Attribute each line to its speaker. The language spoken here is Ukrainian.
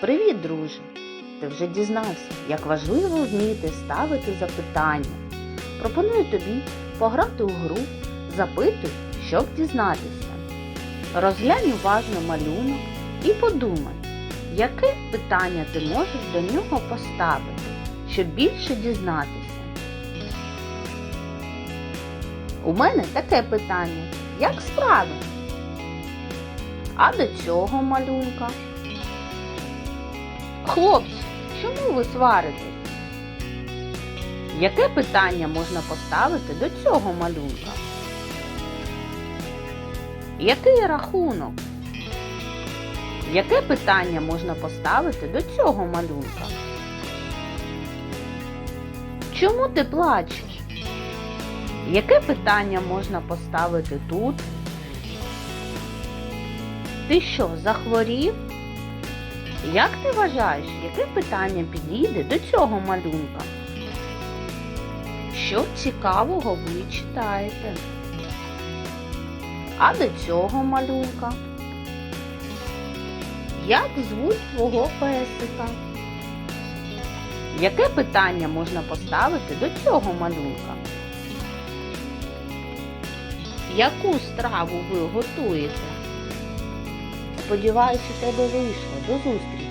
Speaker 1: Привіт, друже! Ти вже дізнався, як важливо вміти ставити запитання. Пропоную тобі пограти у гру Запитуй, щоб дізнатися. Розглянь уважно малюнок і подумай, яке питання ти можеш до нього поставити, щоб більше дізнатися. У мене таке питання. Як справи? А до цього малюнка? Хлопці, чому ви сваритесь? Яке питання можна поставити до цього малюнка? Який рахунок? Яке питання можна поставити до цього малюнка? Чому ти плачеш? Яке питання можна поставити тут? Ти що, захворів? Як ти вважаєш, яке питання підійде до цього малюнка? Що цікавого ви читаєте? А до цього малюнка? Як звуть твого песика? Яке питання можна поставити до цього малюнка? Яку страву ви готуєте? Сподіваюся, у тебе вийшло. До зустрічі!